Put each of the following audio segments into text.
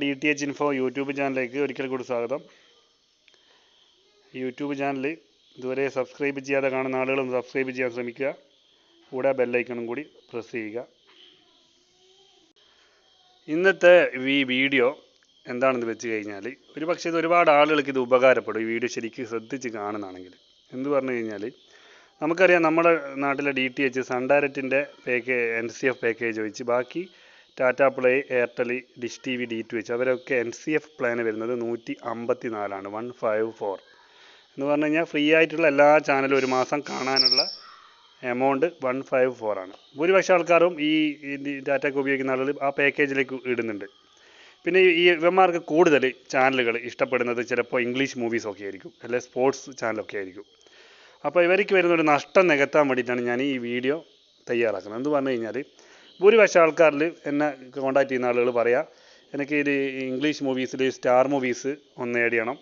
D T H info YouTube ചാനലിലേക്ക് ഒരിക്കൽ കൂടി സ്വാഗതം. യൂട്യൂബ് ചാനൽ ഇതുവരെ സബ്സ്ക്രൈബ് ചെയ്യാതെ കാണുന്ന ആളുകളും സബ്സ്ക്രൈബ് ചെയ്യാൻ ശ്രമിക്കുക. കൂടെ ബെല്ലൈക്കണും കൂടി പ്രസ് ചെയ്യുക. ഇന്നത്തെ ഈ വീഡിയോ എന്താണെന്ന് വെച്ച് കഴിഞ്ഞാൽ ഒരു പക്ഷേ ഇത് ഒരുപാട് ആളുകൾക്ക് ഇത് ഉപകാരപ്പെടും. ഈ വീഡിയോ ശരിക്കും ശ്രദ്ധിച്ച് കാണുന്നതാണെങ്കിൽ. എന്ന് പറഞ്ഞു കഴിഞ്ഞാൽ നമുക്കറിയാം നമ്മുടെ നാട്ടിലെ D T H Sun ഡയറക്റ്റിന്റെ package N C F package വെച്ച് ബാക്കി Tata Play Airtel Dish T V D to H അവരൊക്കെ എൻ സി എഫ് പ്ലാന് വരുന്നത് നൂറ്റി അമ്പത്തി നാലാണ് വൺ ഫൈവ് ഫോർ. എന്ന് പറഞ്ഞു കഴിഞ്ഞാൽ ഫ്രീ ആയിട്ടുള്ള എല്ലാ ചാനലും ഒരു മാസം കാണാനുള്ള എമൗണ്ട് വൺ ഫൈവ് ഫോർ ആണ്. ഭൂരിപക്ഷം ആൾക്കാരും ഈ ഡാറ്റയൊക്കെ ഉപയോഗിക്കുന്ന ആളുകൾ ആ പാക്കേജിലേക്ക് ഇടുന്നുണ്ട്. പിന്നെ ഈ ഇവന്മാർക്ക് കൂടുതൽ ചാനലുകൾ ഇഷ്ടപ്പെടുന്നത് ചിലപ്പോൾ ഇംഗ്ലീഷ് മൂവീസൊക്കെ ആയിരിക്കും അല്ലെങ്കിൽ സ്പോർട്സ് ചാനലൊക്കെ ആയിരിക്കും. അപ്പോൾ ഇവർക്ക് വരുന്ന ഒരു നഷ്ടം നികത്താൻ വേണ്ടിയിട്ടാണ് ഞാൻ ഈ വീഡിയോ തയ്യാറാക്കുന്നത്. എന്ന് പറഞ്ഞു കഴിഞ്ഞാൽ ഭൂരിപക്ഷം ആൾക്കാരിൽ എന്നെ കോൺടാക്റ്റ് ചെയ്യുന്ന ആളുകൾ പറയാം എനിക്ക് ഇത് ഇംഗ്ലീഷ് മൂവീസിൽ സ്റ്റാർ മൂവീസ് ഒന്ന് ആഡ് ചെയ്യണം.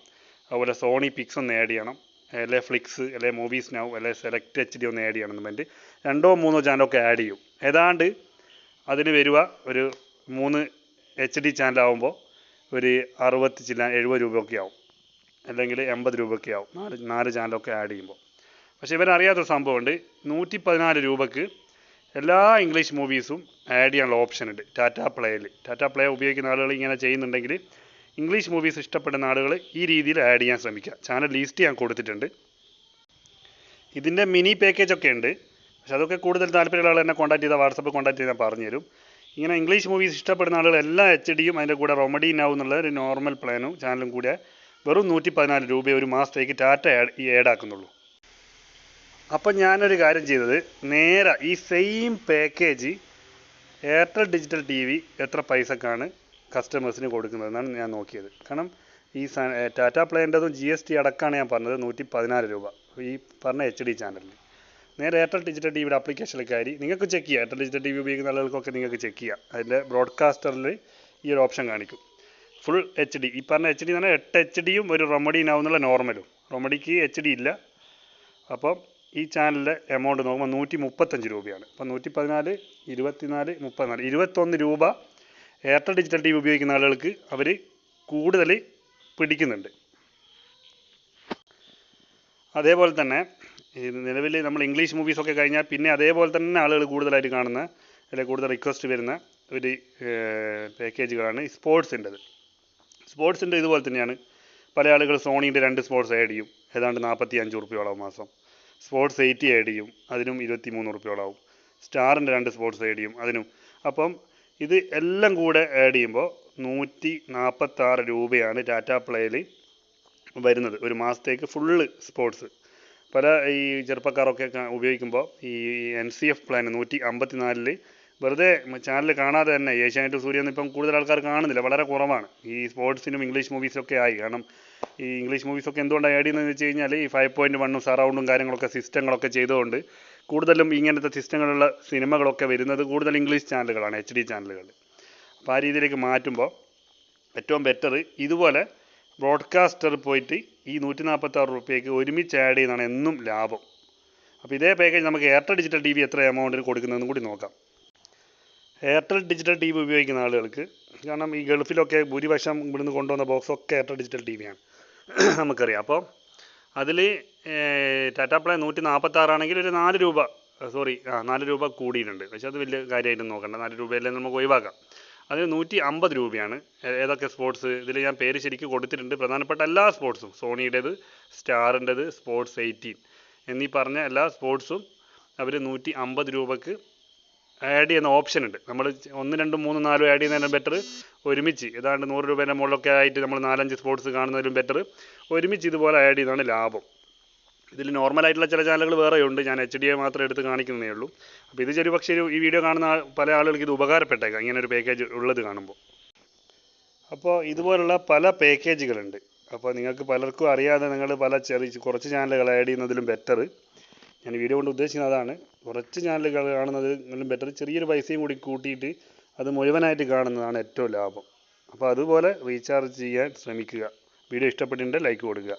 അതുപോലെ സോണി പിക്സ് ഒന്ന് ആഡ് ചെയ്യണം. അല്ലെ ഫ്ലിക്സ് അല്ലെ മൂവീസ് നൗ അല്ലെ സെലക്ട് എച്ച് ഡി ഒന്ന് ആഡ് ചെയ്യണം എന്ന് പറഞ്ഞിട്ട് രണ്ടോ മൂന്നോ ചാനലൊക്കെ ആഡ് ചെയ്യും. ഏതാണ്ട് അതിന് വരിക ഒരു മൂന്ന് എച്ച് ഡി ചാനലാവുമ്പോൾ ഒരു അറുപത്തി ചില്ല എഴുപത് രൂപയൊക്കെ ആവും. അല്ലെങ്കിൽ എൺപത് രൂപയൊക്കെ ആവും. നാല് നാല് ചാനലൊക്കെ ആഡ് ചെയ്യുമ്പോൾ പക്ഷേ ഇവരറിയാത്തൊരു സംഭവമുണ്ട്. നൂറ്റി പതിനാല് രൂപക്ക് എല്ലാ ഇംഗ്ലീഷ് മൂവീസും ആഡ് ചെയ്യാനുള്ള ഓപ്ഷൻ ഉണ്ട്. ടാറ്റ പ്ലേയിൽ. ടാറ്റ പ്ലേ ഉപയോഗിക്കുന്ന ആളുകൾ ഇങ്ങനെ ചെയ്യുന്നുണ്ടെങ്കിൽ ഇംഗ്ലീഷ് മൂവീസ് ഇഷ്ടപ്പെടുന്ന ആളുകൾ ഈ രീതിയിൽ ആഡ് ചെയ്യാൻ ശ്രമിക്കുക. ചാനൽ ലിസ്റ്റ് ഞാൻ കൊടുത്തിട്ടുണ്ട്. ഇതിന്റെ മിനി പാക്കേജ് ഒക്കെ ഉണ്ട്. പക്ഷെ അതൊക്കെ കൂടുതൽ താല്പര്യമുള്ള ആൾ എന്നെ കോൺടാക്ട് ചെയ്താൽ വാട്സപ്പ് കോൺടാക്ട് ചെയ്താൽ പറഞ്ഞുതരും ഇങ്ങനെ ഇംഗ്ലീഷ് മൂവീസ് ഇഷ്ടപ്പെടുന്ന ആളുകൾ എല്ലാ എച്ച് ഡിയും അതിന്റെ കൂടെ റൊമഡി നൗ എന്നുള്ള ഒരു നോർമൽ പ്ലാനും ചാനലും കൂടെ വെറും നൂറ്റി പതിനാല് രൂപ ഒരു മാസത്തേക്ക് ടാറ്റ ആഡ് ആക്കുന്നുള്ളൂ. അപ്പം ഞാനൊരു കാര്യം ചെയ്തത്. നേരെ ഈ same package Airtel digital T V എത്ര പൈസക്കാണ് കസ്റ്റമേഴ്സിന് കൊടുക്കുന്നതെന്നാണ് ഞാൻ നോക്കിയത്. കാരണം ഈ ടാറ്റ പ്ലേന്റെതും ജി എസ് ടി അടക്കമാണ് ഞാൻ പറഞ്ഞത് നൂറ്റി പതിനാല് രൂപ. ഈ പറഞ്ഞ എച്ച് ഡി ചാനലിൽ നേരെ എയർടെൽ ഡിജിറ്റൽ ടി വിയുടെ അപ്ലിക്കേഷനിൽ കയറി നിങ്ങൾക്ക് ചെക്ക് ചെയ്യാം. എയർടെൽ ഡിജിറ്റൽ ടി വി ഉപയോഗിക്കുന്ന ആളുകൾക്കൊക്കെ നിങ്ങൾക്ക് ചെക്ക് ചെയ്യാം. അതിന്റെ ബ്രോഡ്കാസ്റ്ററിൽ ഈ ഒരു ഓപ്ഷൻ കാണിക്കും. ഫുൾ എച്ച് ഡി ഈ പറഞ്ഞ എച്ച് ഡി എന്ന് പറഞ്ഞാൽ എട്ട് എച്ച് ഡിയും ഒരു റൊമഡി നാവുന്നുള്ള നോർമലും റൊമഡിക്ക് എച്ച് ഡി ഇല്ല. അപ്പം ഈ ചാനലിന്റെ എമൗണ്ട് നോക്കുമ്പോൾ നൂറ്റി മുപ്പത്തഞ്ച് രൂപയാണ്. അപ്പം നൂറ്റി പതിനാല് ഇരുപത്തിനാല് മുപ്പത്തിനാല് ഇരുപത്തൊന്ന് രൂപ എയർടെൽ ഡിജിറ്റൽ ടി വി ഉപയോഗിക്കുന്ന ആളുകൾക്ക് അവർ കൂടുതൽ പിടിക്കുന്നുണ്ട്. അതേപോലെ തന്നെ നിലവിൽ നമ്മൾ ഇംഗ്ലീഷ് മൂവീസൊക്കെ കഴിഞ്ഞാൽ പിന്നെ അതേപോലെ തന്നെ ആളുകൾ കൂടുതലായിട്ട് കാണുന്ന അല്ലെങ്കിൽ കൂടുതൽ റിക്വസ്റ്റ് വരുന്ന ഒരു പാക്കേജുകളാണ് സ്പോർട്സിന്റെത് സ്പോർട്സിന്റെ ഇതുപോലെ തന്നെയാണ്. പല ആളുകൾ സോണീന്റെ രണ്ട് സ്പോർട്സ് ആഡ് ചെയ്യും. ഏതാണ്ട് നാൽപ്പത്തി അഞ്ച് റുപ്യോളം മാസം. സ്പോർട്സ് എയ്റ്റി ആഡ് ചെയ്യും. അതിനും ഇരുപത്തി മൂന്ന് റുപ്യോളാവും സ്റ്റാറിന്റെ രണ്ട് സ്പോർട്സ് ചെയ്യും അതിനും. അപ്പം ഇത് എല്ലാം കൂടെ ആഡ് ചെയ്യുമ്പോൾ നൂറ്റി നാൽപ്പത്താറ് രൂപയാണ് ടാറ്റ പ്ലേയിൽ വരുന്നത്. ഒരു മാസത്തേക്ക് ഫുള്ള് സ്പോർട്സ്. പല ഈ ചെറുപ്പക്കാരൊക്കെ ഉപയോഗിക്കുമ്പോൾ ഈ എൻ സി എഫ് പ്ലാൻ നൂറ്റി അമ്പത്തി നാലിൽ വെറുതെ ചാനൽ കാണാതെ തന്നെ ഏഷ്യാനെറ്റ് സൂര്യൊന്നും ഇപ്പം കൂടുതൽ ആൾക്കാർ കാണുന്നില്ല. വളരെ കുറവാണ്. ഈ സ്പോർട്സിനും ഇംഗ്ലീഷ് മൂവീസൊക്കെ ആയി. കാരണം ഈ ഇംഗ്ലീഷ് മൂവീസൊക്കെ എന്തുകൊണ്ടാണ് ആഡ് ചെയ്യുന്നതെന്ന് വെച്ച് കഴിഞ്ഞാൽ ഈ ഫൈവ് പോയിന്റ് വണ്ണും സറൗണ്ടും കാര്യങ്ങളൊക്കെ സിസ്റ്റങ്ങളൊക്കെ ചെയ്തുകൊണ്ട് കൂടുതലും ഇങ്ങനത്തെ സിസ്റ്റങ്ങളുള്ള സിനിമകളൊക്കെ വരുന്നത് കൂടുതൽ ഇംഗ്ലീഷ് ചാനലുകളാണ് എച്ച് ഡി ചാനലുകൾ. അപ്പോൾ ആ രീതിയിലേക്ക് മാറ്റുമ്പോൾ ഏറ്റവും ബെറ്റർ ഇതുപോലെ ബ്രോഡ്കാസ്റ്റർ പോയിട്ട് ഈ നൂറ്റി നാൽപ്പത്താറ് റുപ്യക്ക് ഒരുമിച്ച് ആഡ് ചെയ്യുന്നതാണ് എന്നും ലാഭം. അപ്പോൾ ഇതേ പാക്കേജ് നമുക്ക് എയർടെൽ ഡിജിറ്റൽ ടി വി എത്ര എമൗണ്ടിന് കൊടുക്കുന്നതെന്നും കൂടി നോക്കാം. എയർടെൽ ഡിജിറ്റൽ ടി വി ഉപയോഗിക്കുന്ന ആളുകൾക്ക് കാരണം ഈ ഗൾഫിലൊക്കെ ഭൂരിപക്ഷം ഇവിടുന്ന് കൊണ്ടുവന്ന ബോക്സൊക്കെ എയർടെൽ ഡിജിറ്റൽ ടി വിയാണ് നമുക്കറിയാം. അപ്പോൾ അതിൽ ടാറ്റ പ്ലേ നൂറ്റി നാൽപ്പത്താറാണെങ്കിൽ ഒരു നാല് രൂപ സോറി ആ നാല് രൂപ കൂടിയിട്ടുണ്ട്. പക്ഷേ അത് വലിയ കാര്യമായിട്ട് നോക്കണ്ട. നാല് രൂപയല്ലേ നമുക്ക് ഒഴിവാക്കാം. അതിന് നൂറ്റി അമ്പത് രൂപയാണ് ഏതൊക്കെ സ്പോർട്സ് ഇതിൽ ഞാൻ പേര് ശരിക്കും കൊടുത്തിട്ടുണ്ട്. പ്രധാനപ്പെട്ട എല്ലാ സ്പോർട്സും സോണിയുടേത് സ്റ്റാറിന്റെത് സ്പോർട്സ് എയ്റ്റീൻ എന്നീ പറഞ്ഞ എല്ലാ സ്പോർട്സും അവർ നൂറ്റി അമ്പത് രൂപക്ക് ആഡ് ചെയ്യുന്ന ഓപ്ഷൻ ഉണ്ട്. നമ്മൾ ഒന്ന് രണ്ടും മൂന്നും നാലും ആഡ് ചെയ്യുന്നതിനും ബെറ്റർ ഒരുമിച്ച് ഏതാണ്ട് നൂറ് രൂപേന്റെ മുകളിലൊക്കെ ആയിട്ട് നമ്മൾ നാലഞ്ച് സ്പോർട്സ് കാണുന്നതിലും ബെറ്റർ ഒരുമിച്ച് ഇതുപോലെ ആഡ് ചെയ്യുന്നതാണ് ലാഭം. ഇതിൽ നോർമലായിട്ടുള്ള ചില ചാനലുകൾ വേറെയുണ്ട് ഞാൻ എച്ച് ഡി എ മാത്രം എടുത്ത് കാണിക്കുന്നതേ ഉള്ളൂ. അപ്പോൾ ഇത് ചെറിയ പക്ഷേ ഈ വീഡിയോ കാണുന്ന പല ആളുകൾക്ക് ഇത് ഉപകാരപ്പെട്ടേക്കാം. ഇങ്ങനെ ഒരു പാക്കേജ് ഉള്ളത് കാണുമ്പോൾ. അപ്പോൾ ഇതുപോലുള്ള പല പാക്കേജുകളുണ്ട് അപ്പോൾ നിങ്ങൾക്ക് പലർക്കും അറിയാതെ നിങ്ങൾ പല ചെറിയ കുറച്ച് ചാനലുകൾ ആഡ് ചെയ്യുന്നതിലും ബെറ്റർ ഞാൻ വീഡിയോ കൊണ്ട് ഉദ്ദേശിക്കുന്നത് അതാണ്. കുറച്ച് ചാനലുകൾ കാണുന്നതിലും ബെറ്റർ ചെറിയൊരു പൈസയും കൂടി കൂട്ടിയിട്ട് അത് മുഴുവനായിട്ട് കാണുന്നതാണ് ഏറ്റവും ലാഭം. അപ്പോൾ അതുപോലെ റീചാർജ് ചെയ്യാൻ ശ്രമിക്കുക. വീഡിയോ ഇഷ്ടപ്പെട്ടിട്ടുണ്ടെങ്കിൽ ലൈക്ക് കൊടുക്കുക.